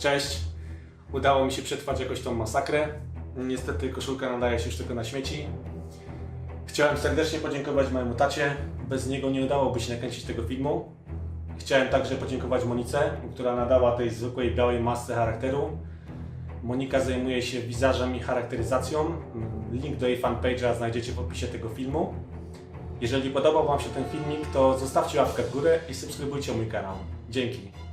Cześć. Udało mi się przetrwać jakoś tą masakrę. Niestety koszulka nadaje się już tylko na śmieci. Chciałem serdecznie podziękować mojemu tacie. Bez niego nie udałoby się nakręcić tego filmu. Chciałem także podziękować Monice, która nadała tej zwykłej białej masce charakteru. Monika zajmuje się wizażem i charakteryzacją. Link do jej fanpage'a znajdziecie w opisie tego filmu. Jeżeli podobał Wam się ten filmik, to zostawcie łapkę w górę i subskrybujcie mój kanał. Dzięki.